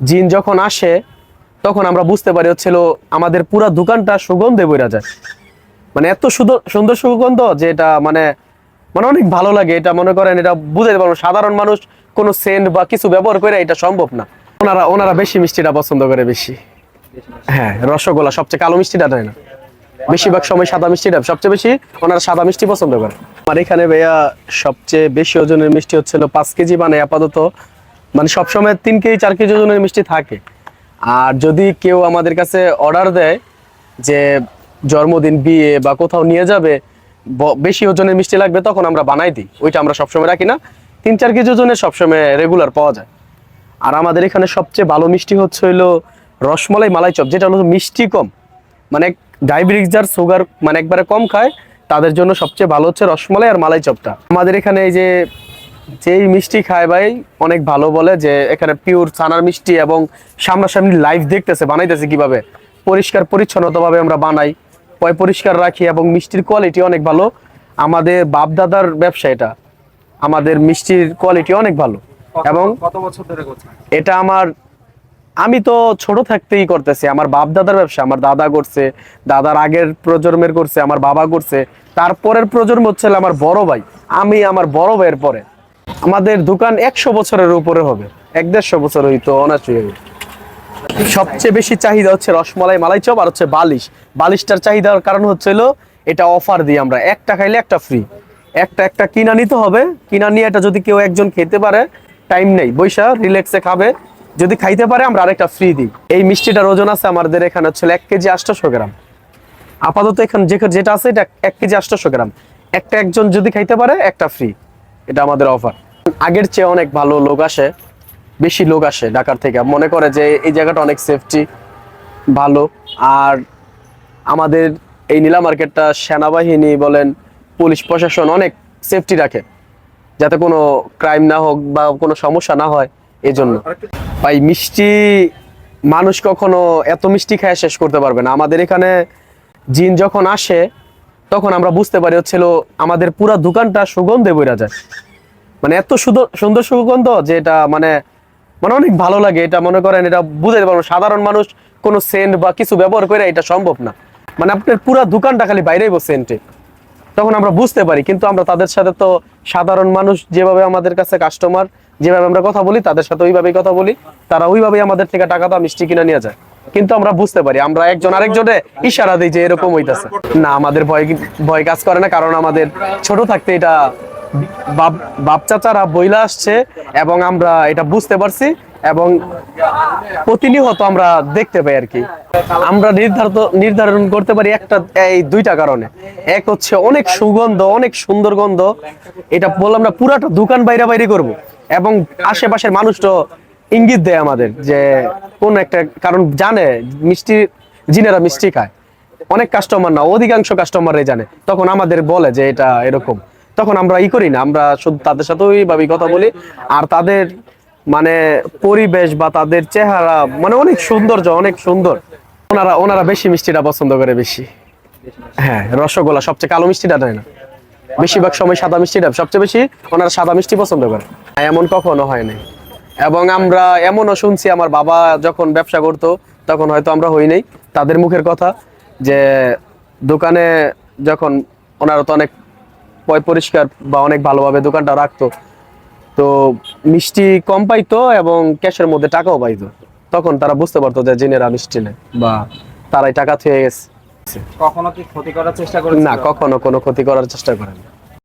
জিন যখন আসে, তখন আমরা বুঝতে পারি হচ্ছিল আমাদের পুরা দোকানটা সুগন্ধে বইরা যায়। মানে এত সুন্দর সুন্দর সুগন্ধ যে এটা মানে মানে অনেক ভালো লাগে। এটা মনে করেন এটা বুঝাইতে পারব সাধারণ মানুষ কোনো সেন্ট বা কিছু ব্যবহার করে এটা সম্ভব না। ওনারা ওনারা বেশি মিষ্টিটা পছন্দ করে বেশি। হ্যাঁ রসগোল্লা সবচেয়ে কালো মিষ্টিটা দেয় না। বেশিরভাগ সময় সাদা মিষ্টিটা সবচেয়ে বেশি ওনারা সাদা মিষ্টি পছন্দ করে। আমার এখানে ভাইয়া সবচেয়ে বেশি ওজনের মিষ্টি হচ্ছিল পাঁচ কেজি মানে আপাতত। মানে সবসময় তিন কেজি, চার কেজি ওজনের মিষ্টি থাকে। আর যদি কেউ আমাদের কাছে অর্ডার দেয় যে জন্মদিন, বিয়ে বা কোথাও নিয়ে যাবে বেশি ওজনের মিষ্টি লাগবে, তখন আমরা বানাই দিই। ওইটা আমরা সবসময় রাখি না। তিন, চার কেজি ওজনের সবসময় রেগুলার পাওয়া যায়। আর আমাদের এখানে সবচেয়ে ভালো মিষ্টি হচ্ছে হইল রসমলাই মালাই চপ, যেটা হলো মিষ্টি কম। মানে ডায়াবেটিস যার সুগার মানে একবারে কম খায়, তাদের জন্য সবচেয়ে ভালো হচ্ছে রসমলাই আর মালাই চপটা। আমাদের এখানে এই যে যেই মিষ্টি খায় ভাই অনেক ভালো বলে যে এখানে পিওর ছানার মিষ্টি এবং সামনাসামনি লাইভ দেখতেছে বানাইতেছে কীভাবে? পরিষ্কার পরিচ্ছন্নতাভাবে আমরা বানাই। পয় পরিষ্কার রাখি এবং মিষ্টির কোয়ালিটি অনেক ভালো। আমাদের বাপ দাদার ব্যবসা এটা। আমাদের মিষ্টির কোয়ালিটি অনেক ভালো। এবং কত বছর ধরে এটা আমার আমি তো ছোট থাকতেই করতেছি। আমার বাপ দাদার ব্যবসা আমার দাদা করছে দাদার আগের প্রজন্মের করছে আমার বাবা করছে। তারপরের প্রজন্ম হচ্ছে আমার বড় ভাই। আমি আমার বড় ভাইয়ের পরে। আমাদের দোকান একশো বছরের উপরে হবে। এক দেড়শো বছর হইতো অনাচুই হবে। সবচেয়ে বেশি চাহিদা হচ্ছে রসমালাই মালাই চপ আর হচ্ছে বালিশ। বালিশটার চাহিদার কারণ হচ্ছে হলো, এটা অফার দিই আমরা। একটা খাইলে একটা ফ্রি একটা একটা কিনা নিতে হবে। কিনা নিয়ে এটা যদি কেউ একজন খেতে পারে টাইম নেই। বৈশা রিল্যাক্সে খাবে। যদি খাইতে পারে, আমরা আরেকটা ফ্রি দিই। এই মিষ্টিটার ওজন আছে আমাদের এখানে হচ্ছে এক কেজি আটশোশো গ্রাম। আপাতত এখানে যেখানে যেটা আছে, এটা এক কেজি আটশোশো গ্রাম। একটা একজন যদি খাইতে পারে, একটা ফ্রি এটা আমাদের অফার আগের চেয়ে অনেক ভালো লোক আসে, বেশি লোক আসে ঢাকার থেকে। মনে করে যে এই জায়গাটা অনেক সেফটি ভালো। আর আমাদের এই নীলা মার্কেটটা সেনাবাহিনী বলেন, পুলিশ প্রশাসন অনেক সেফটি রাখে, যাতে কোনো ক্রাইম না হোক বা কোনো সমস্যা না হয় এই জন্য ভাই, মিষ্টি মানুষ কখনো এত মিষ্টি খায় শেষ করতে পারবে না। আমাদের এখানে জিন যখন আসে, তখন আমরা বুঝতে পারি হচ্ছিল আমাদের পুরা দোকানটা সুগন্ধে বইরা যায়। মানে এত সুন্দর সুগন্ধ যে এটা মানে মানে অনেক ভালো লাগে। এটা মনে করেন, এটা বুঝাইতে পারব সাধারণ মানুষ কোনো সেন্ট বা কিছু ব্যবহার করে এটা সম্ভব না। মানে আপনার পুরা দোকানটা খালি বাইরেই সেন্টে তখন আমরা বুঝতে পারি, কিন্তু আমরা তাদের সাথে তো সাধারণ মানুষ যেভাবে আমাদের কাছে কাস্টমার যেভাবে আমরা কথা বলি, তাদের সাথে ওইভাবেই কথা বলি। তারা ওইভাবেই আমাদের থেকে টাকা দাও মিষ্টি কিনে নিয়ে যায়। কিন্তু আমরা বুঝতে পারি, আমরা একজন আরেকজনে ইশারা দিই যে এরকম হইতাছে। না, আমাদের ভয় ভয় কাজ করে না, কারণ আমাদের ছোট থাকতে এটা বাপ চাচারা বইলা আসছে এবং আমরা এটা বুঝতে পারছি এবং প্রতিনিয়ত আমরা দেখতে পাই আর কি। আমরা নির্ধারিত, নির্ধারণ করতে পারি একটা, এই দুইটা কারণে। এক হচ্ছে অনেক সুগন্ধ, অনেক সুন্দর গন্ধ। এটা বললাম না, পুরাটা দোকান বাইরে বাইরে করব। এবং আশেপাশের মানুষ তো ইঙ্গিত দেয় আমাদের যে কোন একটা কারণ জানে, মিষ্টি, জিনেরা মিষ্টি খায়। অনেক কাস্টমার না, অধিকাংশ কাস্টমারই জানে। তখন আমাদের বলে যে এটা এরকম। তখন আমরা ই করি না, আমরা শুধু তাদের সাথে ওইভাবে কথা বলি। আর তাদের মানে পরিবেশ বা তাদের চেহারা মানে অনেক সৌন্দর্য, অনেক সুন্দর। ওনারা ওনারা বেশি মিষ্টিটা পছন্দ করে বেশি। হ্যাঁ রসগোল্লা সবচেয়ে কালো মিষ্টিটা দেয় না। বেশিরভাগ সময় সাদা মিষ্টিটা সবচেয়ে বেশি ওনারা সাদা মিষ্টি পছন্দ করে। এমন কখনো হয় নাই এবং আমরা এমনও শুনছি, আমার বাবা যখন ব্যবসা করতো, তখন হয়তো আমরা হই নাই। তাদের মুখের কথা যে দোকানে যখন ওনারা তো অনেক পয় পরিষ্কার বা অনেক ভালোভাবে দোকানটা রাখতো। তো মিষ্টি কম পাইতো এবং ক্যাশের মধ্যে টাকাও পাইতো। তখন তারা বুঝতে পারতো যে জেনেরা মিষ্টি নেয় বা তারাই টাকা থুয়ে গেছে। কখনো কি ক্ষতি করার চেষ্টা করে না কখনো কোনো ক্ষতি করার চেষ্টা করেন। না।